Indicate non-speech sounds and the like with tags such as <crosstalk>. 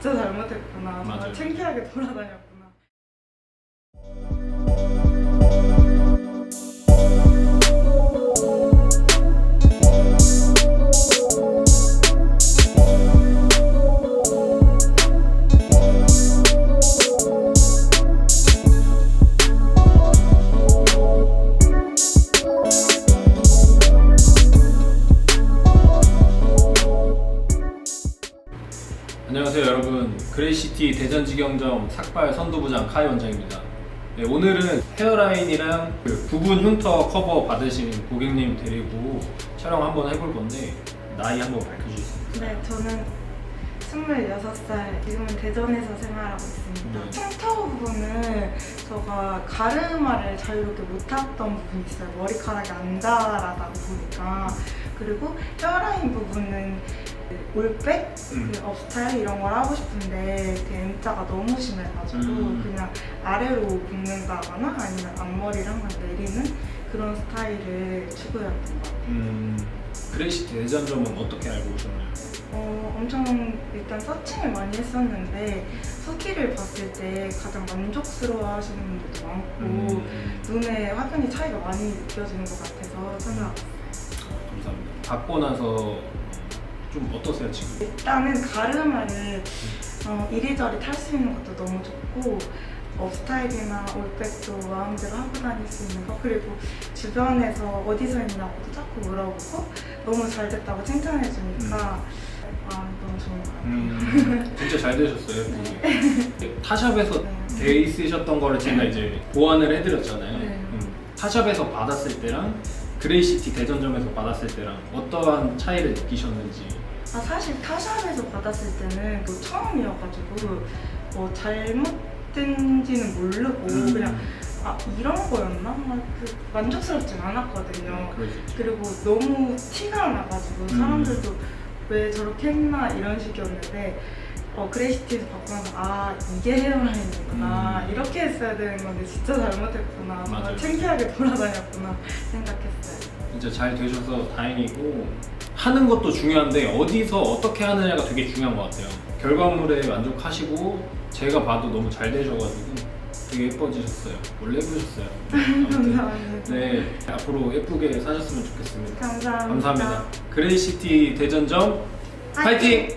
진짜 잘못했구나. 맞아요. 정말 창피하게 돌아다녔구 안녕하세요 여러분 그레이시티 대전지경점 삭발 선두부장 카이 원장입니다 네, 오늘은 헤어라인이랑 그 부분 흉터 커버 받으신 고객님 데리고 촬영 한번 해볼 건데 나이 한번 밝혀주실 수 있어요? 네, 저는 26살, 지금은 대전에서 생활하고 있습니다. 네. 흉터 부분은 제가 가르마를 자유롭게 못했던 부분이 있어요. 머리카락이 안 자라다 보니까. 그리고 헤어라인 부분은 올백, 음. 그 업스타일 이런 걸 하고 싶은데 그 M자가 너무 심해가지고 음. 그냥 아래로 붓는다거나 아니면 앞머리랑 내리는 그런 스타일을 추구했던 것 같아요. 음, 그레이시티 대전점은 어떻게 알고 오셨나요? 어, 엄청 일단 서칭을 많이 했었는데 후기를 봤을 때 가장 만족스러워 하시는 분들도 많고 음, 눈에 화면이 차이가 많이 느껴지는 것 같아서 찾아왔어요. 어, 감사합니다 받고 나서 좀 어떠세요 지금? 일단은 가르마를 어, 이리저리 탈 수 있는 것도 너무 좋고 업스타일이나 올백도 마음대로 하고 다닐 수 있는 거 그리고 주변에서 어디서 했냐고도 자꾸 물어보고 너무 잘 됐다고 칭찬해 주니까 아 너무 좋은 것 같아요. 음, 진짜 잘 되셨어요. <laughs> 그게. 타샵에서 네. 돼 있으셨던 거를 제가 이제 보완을 해드렸잖아요. 네. 음, 타샵에서 받았을 때랑 그레이시티 대전점에서 받았을 때랑 어떠한 차이를 느끼셨는지. 아 사실 타샵에서 받았을 때는 그 처음이어가지고 뭐 잘못된지는 모르고 음, 그냥 아 이런 거였나? 막 그 만족스럽진 않았거든요. 수 있죠. 그리고 너무 티가 나가지고 음. 사람들도 왜 저렇게 했나 이런 식이었는데 어, 그레이시티에서 나서 아 이게 헤어라인이구나 음. 이렇게 했어야 되는 건데 진짜 잘못했구나 정말 맞아요. 창피하게 돌아다녔구나 생각했어요. 진짜 잘 되셔서 다행이고 하는 것도 중요한데 어디서 어떻게 하느냐가 되게 중요한 것 같아요. 결과물에 만족하시고 제가 봐도 너무 잘 되셔가지고 되게 예뻐지셨어요. 원래 예쁘셨어요. <laughs> 아무튼 감사합니다. 네 앞으로 예쁘게 사셨으면 좋겠습니다. 감사합니다. 감사합니다. 그레이시티 대전점 파이팅!